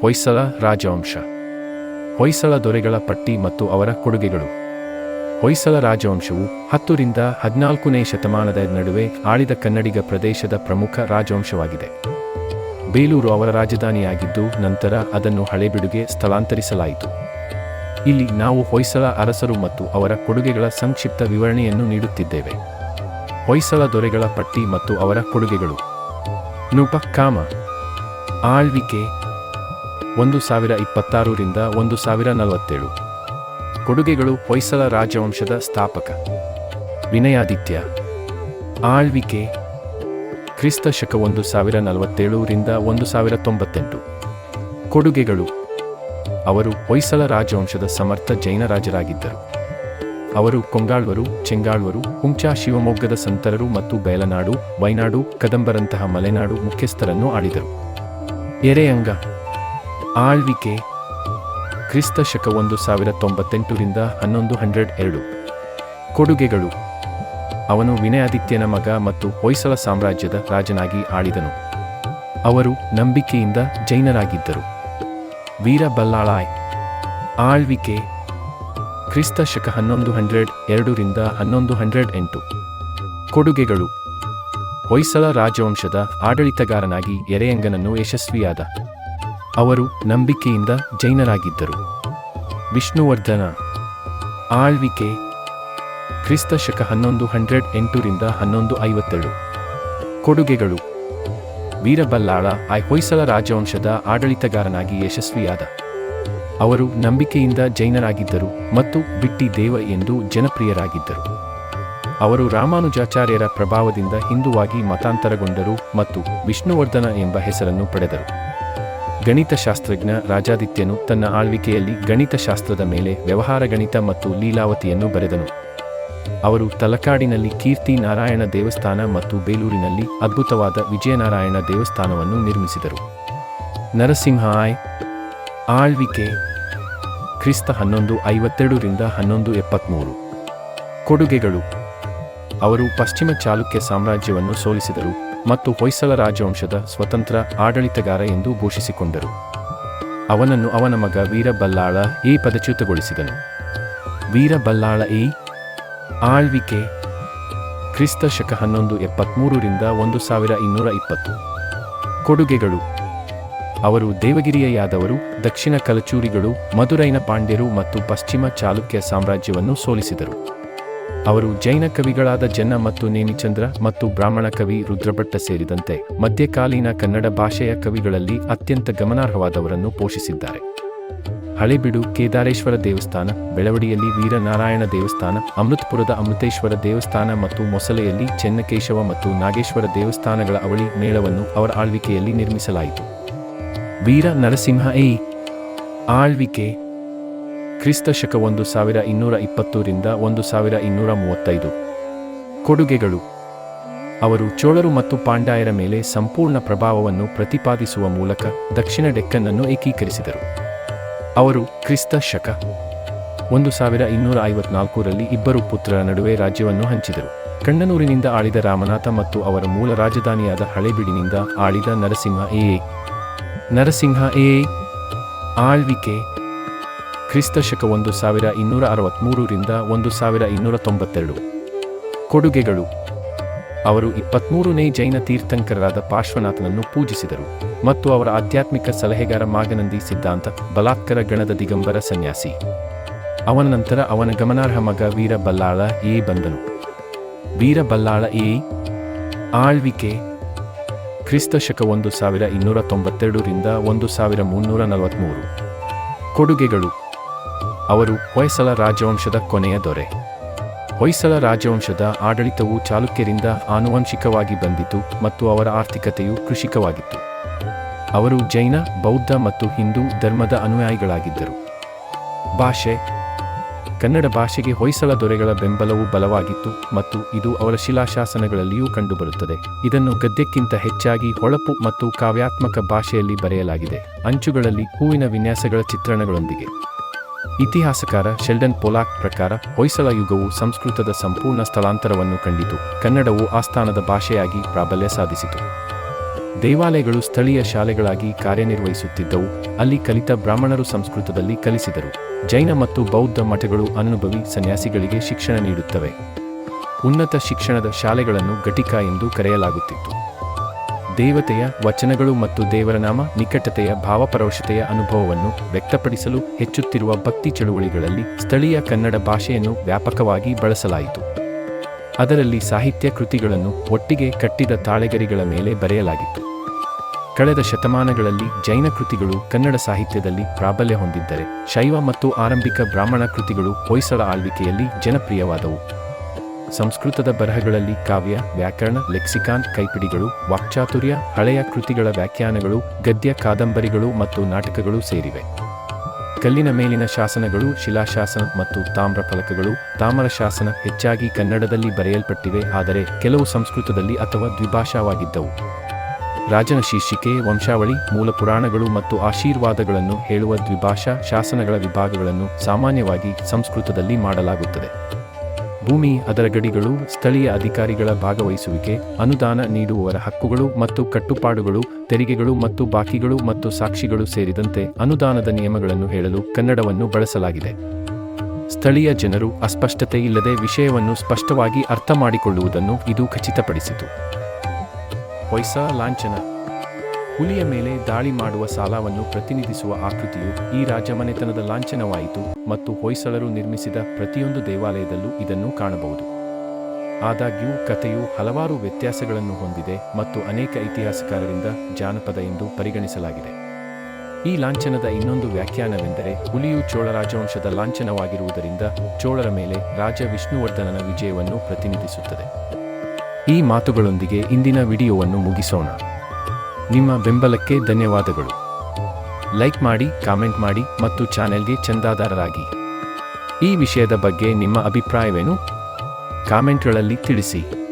ಹೊಯ್ಸಳ ರಾಜವಂಶ. ಹೊಯ್ಸಳ ದೊರೆಗಳ ಪಟ್ಟಿ ಮತ್ತು ಅವರ ಕೊಡುಗೆಗಳು. ಹೊಯ್ಸಳ ರಾಜವಂಶವು ಹತ್ತರಿಂದ ಹದಿನಾಲ್ಕನೇ ಶತಮಾನದ ನಡುವೆ ಆಳಿದ ಕನ್ನಡಿಗ ಪ್ರದೇಶದ ಪ್ರಮುಖ ರಾಜವಂಶವಾಗಿದೆ. ಬೇಲೂರು ಅವರ ರಾಜಧಾನಿಯಾಗಿದ್ದು ನಂತರ ಅದನ್ನು ಹಳೆಬಿಡುಗೆ ಸ್ಥಳಾಂತರಿಸಲಾಯಿತು. ಇಲ್ಲಿ ನಾವು ಹೊಯ್ಸಳ ಅರಸರು ಮತ್ತು ಅವರ ಕೊಡುಗೆಗಳ ಸಂಕ್ಷಿಪ್ತ ವಿವರಣೆಯನ್ನು ನೀಡುತ್ತಿದ್ದೇವೆ. ಹೊಯ್ಸಳ ದೊರೆಗಳ ಪಟ್ಟಿ ಮತ್ತು ಅವರ ಕೊಡುಗೆಗಳು. ನೃಪಕ್ಕಾಮ. ಕಾಮ ಆಳ್ವಿಕೆ ಒಂದು ಸಾವಿರ ಇಪ್ಪತ್ತಾರರಿಂದ ಒಂದು ಸಾವಿರ ನಲವತ್ತೇಳು. ಕೊಡುಗೆಗಳು ಹೊಯ್ಸಳ ರಾಜವಂಶದ ಸ್ಥಾಪಕ. ವಿನಯಾದಿತ್ಯ. ಆಳ್ವಿಕೆ. ಕ್ರಿಸ್ತ ಶಕ ಒಂದು ಸಾವಿರ ನಲವತ್ತೇಳರಿಂದ ಒಂದು ಸಾವಿರ ತೊಂಬತ್ತೆಂಟು. ಕೊಡುಗೆಗಳು. ಅವರು ಹೊಯ್ಸಳ ರಾಜವಂಶದ ಸಮರ್ಥ ಜೈನ ರಾಜರಾಗಿದ್ದರು. ಅವರು ಕೊಂಗಾಳ್ವರು, ಚೆಂಗಾಳ್ವರು, ಹುಂಚಾ ಶಿವಮೊಗ್ಗದ ಸಂತರರು ಮತ್ತು ಬಯಲನಾಡು, ವೈನಾಡು, ಕದಂಬರಂತಹ ಮಲೆನಾಡು ಮುಖ್ಯಸ್ಥರನ್ನು ಆಳಿದರು. ಎರೆಯಂಗ. ಆಳ್ವಿಕೆ ಕ್ರಿಸ್ತ ಶಕ ಒಂದು ಸಾವಿರ ತೊಂಬತ್ತೆಂಟರಿಂದ ಹನ್ನೊಂದು ಹಂಡ್ರೆಡ್ ಎರಡು. ಕೊಡುಗೆಗಳು. ಅವನು ವಿನಯಾದಿತ್ಯನ ಮಗ ಮತ್ತು ಹೊಯ್ಸಳ ಸಾಮ್ರಾಜ್ಯದ ರಾಜನಾಗಿ ಆಳಿದನು. ಅವರು ನಂಬಿಕೆಯಿಂದ ಜೈನರಾಗಿದ್ದರು. ವೀರಬಲ್ಲಾಳಾಯ್ ಆಳ್ವಿಕೆ ಕ್ರಿಸ್ತ ಶಕ ಹನ್ನೊಂದು ಹಂಡ್ರೆಡ್ ಎರಡರಿಂದ ಹನ್ನೊಂದು ಹಂಡ್ರೆಡ್ ಎಂಟು. ಕೊಡುಗೆಗಳು. ಹೊಯ್ಸಳ ರಾಜವಂಶದ ಆಡಳಿತಗಾರನಾಗಿ ಎರೆಯಂಗನನ್ನು ಯಶಸ್ವಿಯಾದ. ಅವರು ನಂಬಿಕೆಯಿಂದ ಜೈನರಾಗಿದ್ದರು. ವಿಷ್ಣುವರ್ಧನ, ಆಳ್ವಿಕೆ, ಕ್ರಿಸ್ತ ಶಕ ಹನ್ನೊಂದು ಹಂಡ್ರೆಡ್ ಎಂಟರಿಂದ ಹನ್ನೊಂದು ಐವತ್ತೇಳು. ಕೊಡುಗೆಗಳು, ವೀರಬಲ್ಲಾಳ ಹೊಯ್ಸಳ ರಾಜವಂಶದ ಆಡಳಿತಗಾರನಾಗಿ ಯಶಸ್ವಿಯಾದ. ಅವರು ನಂಬಿಕೆಯಿಂದ ಜೈನರಾಗಿದ್ದರು ಮತ್ತು ಬಿಟ್ಟಿ ದೇವ ಎಂದು ಜನಪ್ರಿಯರಾಗಿದ್ದರು. ಅವರು ರಾಮಾನುಜಾಚಾರ್ಯರ ಪ್ರಭಾವದಿಂದ ಹಿಂದುವಾಗಿ ಮತಾಂತರಗೊಂಡರು ಮತ್ತು ವಿಷ್ಣುವರ್ಧನ ಎಂಬ ಹೆಸರನ್ನು ಪಡೆದರು. ಗಣಿತಶಾಸ್ತ್ರಜ್ಞ ರಾಜಾದಿತ್ಯನು ತನ್ನ ಆಳ್ವಿಕೆಯಲ್ಲಿ ಗಣಿತಶಾಸ್ತ್ರದ ಮೇಲೆ ವ್ಯವಹಾರ ಗಣಿತ ಮತ್ತು ಲೀಲಾವತಿಯನ್ನು ಬರೆದನು. ಅವರು ತಲಕಾಡಿನಲ್ಲಿ ಕೀರ್ತಿ ನಾರಾಯಣ ದೇವಸ್ಥಾನ ಮತ್ತು ಬೇಲೂರಿನಲ್ಲಿ ಅದ್ಭುತವಾದ ವಿಜಯನಾರಾಯಣ ದೇವಸ್ಥಾನವನ್ನು ನಿರ್ಮಿಸಿದರು. ನರಸಿಂಹ ಆಯ್, ಆಳ್ವಿಕೆ, ಕ್ರಿಸ್ತ ಹನ್ನೊಂದು ಐವತ್ತೆರಡರಿಂದ ಹನ್ನೊಂದು ಎಪ್ಪತ್ತ್ಮೂರು ಕೊಡುಗೆಗಳು. ಅವರು ಪಶ್ಚಿಮ ಚಾಲುಕ್ಯ ಸಾಮ್ರಾಜ್ಯವನ್ನು ಸೋಲಿಸಿದರು. ಮತ್ತು ಹೊಯ್ಸಳ ರಾಜವಂಶದ ಸ್ವತಂತ್ರ ಆಡಳಿತಗಾರ ಎಂದು ಘೋಷಿಸಿಕೊಂಡರು. ಅವನನ್ನು ಅವನ ಮಗ ವೀರಬಲ್ಲಾಳ ಎ ಪದಚ್ಯುತಗೊಳಿಸಿದನು. ವೀರಬಲ್ಲಾಳ ಎ ಆಳ್ವಿಕೆ ಕ್ರಿಸ್ತ ಶಕ ಹನ್ನೊಂದು ಎಪ್ಪತ್ತ್ಮೂರರಿಂದ ಒಂದು ಸಾವಿರ ಇನ್ನೂರ ಇಪ್ಪತ್ತು. ಕೊಡುಗೆಗಳು. ಅವರು ದೇವಗಿರಿಯ ಯಾದವರು ದಕ್ಷಿಣ ಕಲಚೂರಿಗಳು, ಮಧುರೈನ ಪಾಂಡ್ಯರು ಮತ್ತು ಪಶ್ಚಿಮ ಚಾಲುಕ್ಯ ಸಾಮ್ರಾಜ್ಯವನ್ನು ಸೋಲಿಸಿದರು. ಅವರು ಜೈನ ಕವಿಗಳಾದ ಜನ್ನ ಮತ್ತು ನೇಮಿಚಂದ್ರ ಮತ್ತು ಬ್ರಾಹ್ಮಣ ಕವಿ ರುದ್ರಭಟ್ಟ ಸೇರಿದಂತೆ ಮಧ್ಯಕಾಲೀನ ಕನ್ನಡ ಭಾಷೆಯ ಕವಿಗಳಲ್ಲಿ ಅತ್ಯಂತ ಗಮನಾರ್ಹವಾದವರನ್ನು ಪೋಷಿಸಿದ್ದಾರೆ. ಹಳೆಬಿಡು ಕೇದಾರೇಶ್ವರ ದೇವಸ್ಥಾನ, ಬೆಳವಡಿಯಲ್ಲಿ ವೀರನಾರಾಯಣ ದೇವಸ್ಥಾನ, ಅಮೃತಪುರದ ಅಮೃತೇಶ್ವರ ದೇವಸ್ಥಾನ ಮತ್ತು ಮೊಸಲೆಯಲ್ಲಿ ಚೆನ್ನಕೇಶವ ಮತ್ತು ನಾಗೇಶ್ವರ ದೇವಸ್ಥಾನಗಳ ಅವಳಿ ಮೇಳವನ್ನು ಅವರ ಆಳ್ವಿಕೆಯಲ್ಲಿ ನಿರ್ಮಿಸಲಾಯಿತು. ವೀರ ನರಸಿಂಹ ಎ ಆಳ್ವಿಕೆ ಕ್ರಿಸ್ತ ಶಕ ಒಂದು ಸಾವಿರ ಇನ್ನೂರ ಇಪ್ಪತ್ತರಿಂದ ಒಂದು ಸಾವಿರ ಇನ್ನೂರ ಮೂವತ್ತೈದು. ಕೊಡುಗೆಗಳು. ಅವರು ಚೋಳರು ಮತ್ತು ಪಾಂಡಾಯರ ಮೇಲೆ ಸಂಪೂರ್ಣ ಪ್ರಭಾವವನ್ನು ಪ್ರತಿಪಾದಿಸುವ ಮೂಲಕ ದಕ್ಷಿಣ ಡೆಕ್ಕನ್ನನ್ನು ಏಕೀಕರಿಸಿದರು. ಅವರು ಕ್ರಿಸ್ತ ಶಕ ಒಂದು ಸಾವಿರ ಇನ್ನೂರ ಐವತ್ನಾಲ್ಕರಲ್ಲಿ ಇಬ್ಬರು ಪುತ್ರರ ನಡುವೆ ರಾಜ್ಯವನ್ನು ಹಂಚಿದರು. ಕಣ್ಣನೂರಿನಿಂದ ಆಳಿದ ರಾಮನಾಥ ಮತ್ತು ಅವರ ಮೂಲ ರಾಜಧಾನಿಯಾದ ಹಳೆಬಿಡಿನಿಂದ ಆಳಿದ ನರಸಿಂಹ ಎ ನರಸಿಂಹ ಎ. ಆಳ್ವಿಕೆ ಕ್ರಿಸ್ತ ಶಕ ಒಂದು ಸಾವಿರ ಇನ್ನೂರ ಅರವತ್ತ್ಮೂರರಿಂದ ಒಂದು ಸಾವಿರ ಇನ್ನೂರ ತೊಂಬತ್ತೆರಡು. ಕೊಡುಗೆಗಳು. ಅವರು ಇಪ್ಪತ್ತ್ಮೂರನೇ ಜೈನ ತೀರ್ಥಂಕರರಾದ ಪಾರ್ಶ್ವನಾಥನನ್ನು ಪೂಜಿಸಿದರು ಮತ್ತು ಅವರ ಆಧ್ಯಾತ್ಮಿಕ ಸಲಹೆಗಾರ ಮಾಗನಂದಿ ಸಿದ್ಧಾಂತ ಬಲಾತ್ಕರ ಗಣದ ದಿಗಂಬರ ಸನ್ಯಾಸಿ. ಅವನ ನಂತರ ಅವನ ಗಮನಾರ್ಹ ಮಗ ವೀರ ಬಲ್ಲಾಳ ಎ ಬಂದನು. ವೀರ ಬಲ್ಲಾಳ ಎ, ಆಳ್ವಿಕೆ. ಕ್ರಿಸ್ತ ಶಕ ಒಂದು ಸಾವಿರ ಇನ್ನೂರ ತೊಂಬತ್ತೆರಡರಿಂದ ಒಂದು ಸಾವಿರ ಮುನ್ನೂರ ನಲವತ್ತ್ಮೂರು ಕೊಡುಗೆಗಳು. ಅವರು ಹೊಯ್ಸಳ ರಾಜವಂಶದ ಕೊನೆಯ ದೊರೆ. ಹೊಯ್ಸಳ ರಾಜವಂಶದ ಆಡಳಿತವು ಚಾಲುಕ್ಯರಿಂದ ಆನುವಂಶಿಕವಾಗಿ ಬಂದಿತು ಮತ್ತು ಅವರ ಆರ್ಥಿಕತೆಯು ಕೃಷಿಕವಾಗಿತ್ತು. ಅವರು ಜೈನ, ಬೌದ್ಧ ಮತ್ತು ಹಿಂದೂ ಧರ್ಮದ ಅನುಯಾಯಿಗಳಾಗಿದ್ದರು. ಭಾಷೆ. ಕನ್ನಡ ಭಾಷೆಗೆ ಹೊಯ್ಸಳ ದೊರೆಗಳ ಬೆಂಬಲವು ಬಲವಾಗಿತ್ತು ಮತ್ತು ಇದು ಅವರ ಶಿಲಾಶಾಸನಗಳಲ್ಲಿಯೂ ಕಂಡುಬರುತ್ತದೆ. ಇದನ್ನು ಗದ್ಯಕ್ಕಿಂತ ಹೆಚ್ಚಾಗಿ ಹೊಳಪು ಮತ್ತು ಕಾವ್ಯಾತ್ಮಕ ಭಾಷೆಯಲ್ಲಿ ಬರೆಯಲಾಗಿದೆ. ಅಂಚುಗಳಲ್ಲಿ ಹೂವಿನ ವಿನ್ಯಾಸಗಳ ಚಿತ್ರಣಗಳೊಂದಿಗೆ. ಇತಿಹಾಸಕಾರ ಶೆಲ್ಡನ್ ಪೊಲಾಕ್ ಪ್ರಕಾರ ಹೊಯ್ಸಳ ಯುಗವು ಸಂಸ್ಕೃತದ ಸಂಪೂರ್ಣ ಸ್ಥಳಾಂತರವನ್ನು ಕಂಡಿತು. ಕನ್ನಡವು ಆಸ್ಥಾನದ ಭಾಷೆಯಾಗಿ ಪ್ರಾಬಲ್ಯ ಸಾಧಿಸಿತು. ದೇವಾಲಯಗಳು ಸ್ಥಳೀಯ ಶಾಲೆಗಳಾಗಿ ಕಾರ್ಯನಿರ್ವಹಿಸುತ್ತಿದ್ದವು. ಅಲ್ಲಿ ಕಲಿತ ಬ್ರಾಹ್ಮಣರು ಸಂಸ್ಕೃತದಲ್ಲಿ ಕಲಿಸಿದರು. ಜೈನ ಮತ್ತು ಬೌದ್ಧ ಮಠಗಳು ಅನುಭವಿ ಸನ್ಯಾಸಿಗಳಿಗೆ ಶಿಕ್ಷಣ ನೀಡುತ್ತವೆ. ಉನ್ನತ ಶಿಕ್ಷಣದ ಶಾಲೆಗಳನ್ನು ಘಟಿಕ ಎಂದು ಕರೆಯಲಾಗುತ್ತಿತ್ತು. ದೇವತೆಯ ವಚನಗಳು ಮತ್ತು ದೇವರ ನಾಮ, ನಿಕಟತೆಯ ಭಾವಪರೋಷತೆಯ ಅನುಭವವನ್ನು ವ್ಯಕ್ತಪಡಿಸಲು ಹೆಚ್ಚುತ್ತಿರುವ ಭಕ್ತಿ ಚಳುವಳಿಗಳಲ್ಲಿ ಸ್ಥಳೀಯ ಕನ್ನಡ ಭಾಷೆಯನ್ನು ವ್ಯಾಪಕವಾಗಿ ಬಳಸಲಾಯಿತು. ಅದರಲ್ಲಿ ಸಾಹಿತ್ಯ ಕೃತಿಗಳನ್ನು ಒಟ್ಟಿಗೆ ಕಟ್ಟಿದ ತಾಳೆಗರಿಗಳ ಮೇಲೆ ಬರೆಯಲಾಗಿತ್ತು. ಕಳೆದ ಶತಮಾನಗಳಲ್ಲಿ ಜೈನ ಕೃತಿಗಳು ಕನ್ನಡ ಸಾಹಿತ್ಯದಲ್ಲಿ ಪ್ರಾಬಲ್ಯ ಹೊಂದಿದ್ದರೆ, ಶೈವ ಮತ್ತು ಆರಂಭಿಕ ಬ್ರಾಹ್ಮಣ ಕೃತಿಗಳು ಹೊಯ್ಸಳ ಆಳ್ವಿಕೆಯಲ್ಲಿ ಜನಪ್ರಿಯವಾದವು. ಸಂಸ್ಕೃತದ ಬರಹಗಳಲ್ಲಿ ಕಾವ್ಯ, ವ್ಯಾಕರಣ, ಲೆಕ್ಸಿಕಾನ್, ಕೈಪಿಡಿಗಳು, ವಾಕ್ಚಾತುರ್ಯ, ಹಳೆಯ ಕೃತಿಗಳ ವ್ಯಾಖ್ಯಾನಗಳು, ಗದ್ಯ ಕಾದಂಬರಿಗಳು ಮತ್ತು ನಾಟಕಗಳು ಸೇರಿವೆ. ಕಲ್ಲಿನ ಮೇಲಿನ ಶಾಸನಗಳು, ಶಿಲಾಶಾಸನ ಮತ್ತು ತಾಮ್ರ ಫಲಕಗಳು, ತಾಮ್ರ ಶಾಸನ ಹೆಚ್ಚಾಗಿ ಕನ್ನಡದಲ್ಲಿ ಬರೆಯಲ್ಪಟ್ಟಿವೆ, ಆದರೆ ಕೆಲವು ಸಂಸ್ಕೃತದಲ್ಲಿ ಅಥವಾ ದ್ವಿಭಾಷಾವಾಗಿದ್ದವು. ರಾಜನ ಶೀರ್ಷಿಕೆ, ವಂಶಾವಳಿ, ಮೂಲ ಪುರಾಣಗಳು ಮತ್ತು ಆಶೀರ್ವಾದಗಳನ್ನು ಹೇಳುವ ದ್ವಿಭಾಷಾ ಶಾಸನಗಳ ವಿಭಾಗಗಳನ್ನು ಸಾಮಾನ್ಯವಾಗಿ ಸಂಸ್ಕೃತದಲ್ಲಿ ಮಾಡಲಾಗುತ್ತದೆ. ಭೂಮಿ, ಅದರ ಗಡಿಗಳು, ಸ್ಥಳೀಯ ಅಧಿಕಾರಿಗಳ ಭಾಗವಹಿಸುವಿಕೆ, ಅನುದಾನ ನೀಡುವವರ ಹಕ್ಕುಗಳು ಮತ್ತು ಕಟ್ಟುಪಾಡುಗಳು, ತೆರಿಗೆಗಳು ಮತ್ತು ಬಾಕಿಗಳು ಮತ್ತು ಸಾಕ್ಷಿಗಳು ಸೇರಿದಂತೆ ಅನುದಾನದ ನಿಯಮಗಳನ್ನು ಹೇಳಲು ಕನ್ನಡವನ್ನು ಬಳಸಲಾಗಿದೆ. ಸ್ಥಳೀಯ ಜನರು ಅಸ್ಪಷ್ಟತೆ ಇಲ್ಲದೆ ವಿಷಯವನ್ನು ಸ್ಪಷ್ಟವಾಗಿ ಅರ್ಥಮಾಡಿಕೊಳ್ಳುವುದನ್ನು ಇದು ಖಚಿತಪಡಿಸಿತು. ಹೊಯ್ಸಾ ಲಾಂಛನ ಹುಲಿಯ ಮೇಲೆ ದಾಳಿ ಮಾಡುವ ಸಾಲವನ್ನು ಪ್ರತಿನಿಧಿಸುವ ಆಕೃತಿಯು ಈ ರಾಜಮನೆತನದ ಲಾಂಛನವಾಯಿತು ಮತ್ತು ಹೊಯ್ಸಳರು ನಿರ್ಮಿಸಿದ ಪ್ರತಿಯೊಂದು ದೇವಾಲಯದಲ್ಲೂ ಇದನ್ನು ಕಾಣಬಹುದು. ಆದಾಗ್ಯೂ, ಕಥೆಯು ಹಲವಾರು ವ್ಯತ್ಯಾಸಗಳನ್ನು ಹೊಂದಿದೆ ಮತ್ತು ಅನೇಕ ಇತಿಹಾಸಕಾರರಿಂದ ಜಾನಪದ ಎಂದು ಪರಿಗಣಿಸಲಾಗಿದೆ. ಈ ಲಾಂಛನದ ಇನ್ನೊಂದು ವ್ಯಾಖ್ಯಾನವೆಂದರೆ, ಹುಲಿಯು ಚೋಳ ರಾಜವಂಶದ ಲಾಂಛನವಾಗಿರುವುದರಿಂದ ಚೋಳರ ಮೇಲೆ ರಾಜ ವಿಷ್ಣುವರ್ಧನನ ವಿಜಯವನ್ನು ಪ್ರತಿನಿಧಿಸುತ್ತದೆ. ಈ ಮಾತುಗಳೊಂದಿಗೆ ಇಂದಿನ ವಿಡಿಯೋವನ್ನು ಮುಗಿಸೋಣ. ನಿಮ್ಮ ಬೆಂಬಲಕ್ಕೆ ಧನ್ಯವಾದಗಳು. ಲೈಕ್ ಮಾಡಿ, ಕಾಮೆಂಟ್ ಮಾಡಿ ಮತ್ತು ಚಾನೆಲ್ಗೆ ಚಂದಾದಾರರಾಗಿ. ಈ ವಿಷಯದ ಬಗ್ಗೆ ನಿಮ್ಮ ಅಭಿಪ್ರಾಯವೇನು? ಕಾಮೆಂಟ್ಗಳಲ್ಲಿ ತಿಳಿಸಿ.